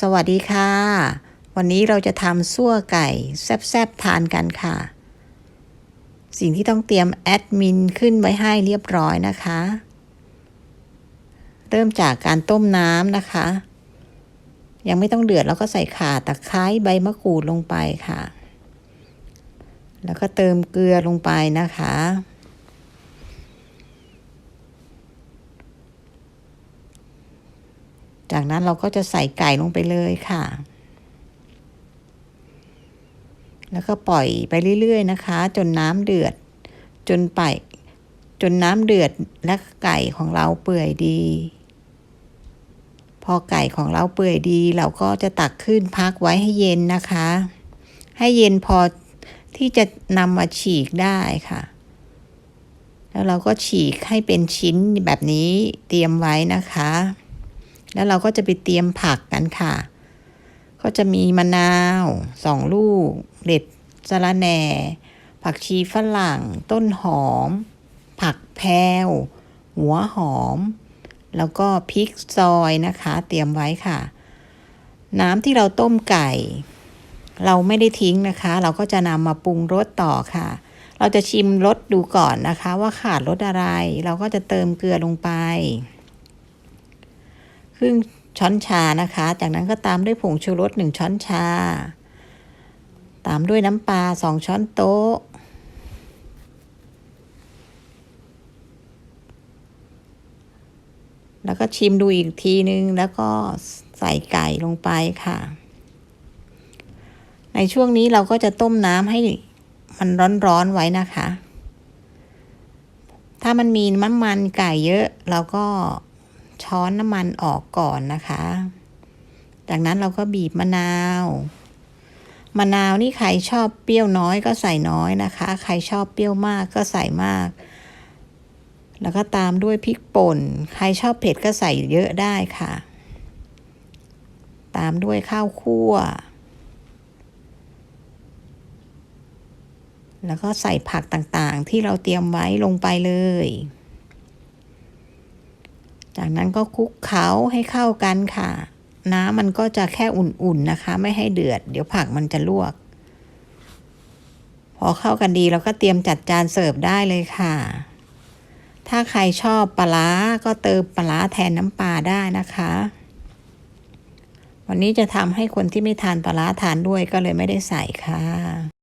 สวัสดีค่ะ วันนี้เราจะทำซั่วไก่แซ่บๆทานกันค่ะ สิ่งที่ต้องเตรียมแอดมินขึ้นไว้ให้เรียบร้อยนะคะ เริ่มจากการต้มน้ำนะคะ ยังไม่ต้องเดือดเราก็ใส่ข่าตะไคร้ใบมะกรูดลงไปค่ะ แล้วก็เติมเกลือลงไปนะคะ จากนั้นเราก็จะใส่ไก่ลงไปเลยค่ะ แล้วก็ปล่อยไปเรื่อยๆนะคะ จนน้ำเดือด จนไปจนน้ำเดือดและไก่ของเราเปื่อยดี พอไก่ของเราเปื่อยดี เราก็จะตักขึ้นพักไว้ให้เย็นนะคะ ให้เย็นพอที่จะนำมาฉีกได้ค่ะ แล้วเราก็ฉีกให้เป็นชิ้นแบบนี้เตรียมไว้นะคะ แล้วเราก็จะไปเตรียมผักกันค่ะ ก็จะมีมะนาวสองลูกเด็ดสะระแหน่ ผักชีฝรั่ง ต้นหอม ผักแพวหัวหอม แล้วก็พริกซอยนะคะ เตรียมไว้ค่ะ น้ำที่เราต้มไก่ เราไม่ได้ทิ้งนะคะ เราก็จะนำมาปรุงรสต่อค่ะ เราจะชิมรสดูก่อนนะคะ ว่าขาดรสอะไร เราก็จะเติมเกลือลงไป ครึ่งช้อนชานะคะ จากนั้นก็ตามด้วยผงชูรสหนึ่งช้อนชา ตามด้วยน้ำปลาสองช้อนโต๊ะ แล้วก็ชิมดูอีกทีนึง แล้วก็ใส่ไก่ลงไปค่ะ ในช่วงนี้เราก็จะต้มน้ำให้มันร้อนๆไว้นะคะ ถ้ามันมีน้ำมันไก่เยอะเราก็ ช้อนน้ำมันออกก่อนนะคะ จากนั้นเราก็บีบมะนาว มะนาวนี่ใครชอบเปรี้ยวน้อยก็ใส่น้อยนะคะ ใครชอบเปรี้ยวมากก็ใส่มาก แล้วก็ตามด้วยพริกป่น ใครชอบเผ็ดก็ใส่เยอะได้ค่ะ ตามด้วยข้าวคั่ว แล้วก็ใส่ผักต่างๆ ที่เราเตรียมไว้ลงไปเลย จากนั้นก็คลุกเคล้าให้เข้ากันค่ะ น้ำมันก็จะแค่อุ่นๆนะคะ ไม่ให้เดือด เดี๋ยวผักมันจะลวก พอเข้ากันดีเราก็เตรียมจัดจานเสิร์ฟได้เลยค่ะ ถ้าใครชอบปลาก็เติมปลาแทนน้ำปลาได้นะคะ วันนี้จะทำให้คนที่ไม่ทานปลาทานด้วยก็เลยไม่ได้ใส่ค่ะ